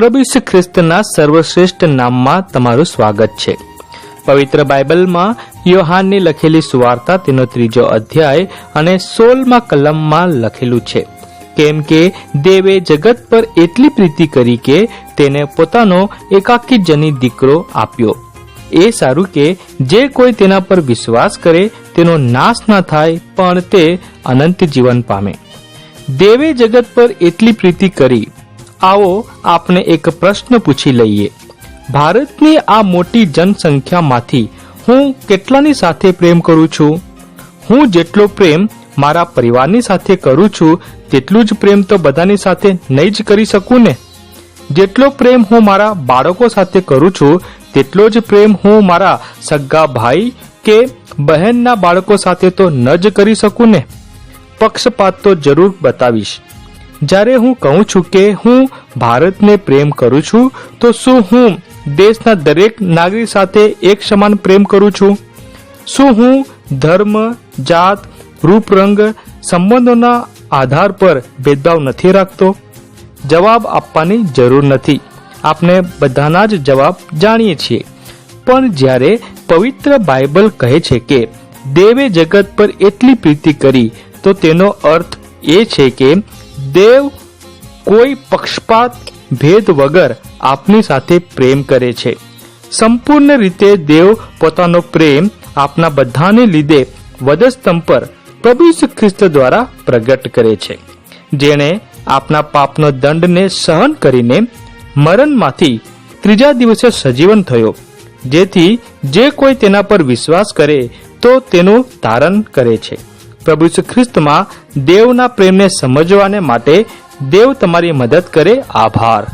પ્રભુ ઈસુ ખ્રિસ્તના સર્વશ્રેષ્ઠ નામમાં તમારું સ્વાગત છે. પવિત્ર બાઇબલમાં યોહાનની લખેલી સુવાર્તા તેનો ત્રીજો અધ્યાય અને સોળમાં કલમમાં લખેલું છે. કેમ કે દેવે જગત પર એટલી પ્રીતિ કરી કે તેને પોતાનો એકાકી જની દીકરો આપ્યો. એ સારું કે જે કોઈ તેના પર વિશ્વાસ કરે તેનો નાશ ના થાય, પણ તે અનંત જીવન પામે. દેવે જગત પર એટલી પ્રીતિ કરી આવો આપણે એક પ્રશ્ન પૂછી લઈએ. ભારતની આ મોટી જનસંખ્યામાંથી હું કેટલાની સાથે પ્રેમ કરું છું? હું જેટલો પ્રેમ મારા પરિવારની સાથે કરું છું, તેટલું જ પ્રેમ તો બધાની સાથે નહીં જ કરી શકું ને? જેટલો પ્રેમ હું મારા બાળકો સાથે કરું છું, તેટલો જ પ્રેમ હું મારા સગા ભાઈ કે બહેનના બાળકો સાથે તો ન જ કરી શકું ને? પક્ષપાત તો જરૂર બતાવીશ. જ્યારે હું કહું છું કે હું ભારતને પ્રેમ કરું છું, તો શું હું દેશના દરેક નાગરિક સાથે એક સમાન પ્રેમ કરું છું? શું હું ધર્મ, જાત, રૂપરંગ સંબંધોના આધાર પર ભેદભાવ નથી રાખતો? જવાબ આપવાની જરૂર નથી. આપણે બધાના જ જવાબ જાણીએ છીએ. પણ જ્યારે પવિત્ર બાઇબલ કહે છે કે દેવે જગત પર એટલી પ્રીતિ કરી, તો તેનો અર્થ એ છે કે દેવ કોઈ પક્ષપાત, ભેદ વગર આપની સાથે પ્રેમ કરે છે. સંપૂર્ણ રીતે દેવ પોતાનો પ્રેમ આપના બધાને લીધે વધસ્તંભ પર પ્રભુ ઈસુ ખ્રિસ્ત દ્વારા પ્રગટ કરે છે. જેણે આપના પાપનો દંડને સહન કરીને મરણમાંથી ત્રીજા દિવસે સજીવન થયો. જેથી જે કોઈ તેના પર વિશ્વાસ કરે તો તેનું તારણ કરે છે. પ્રભુ ઈસુ ખ્રિસ્તમાં દેવના પ્રેમને સમજવાને માટે દેવ તમારી મદદ કરે. આભાર.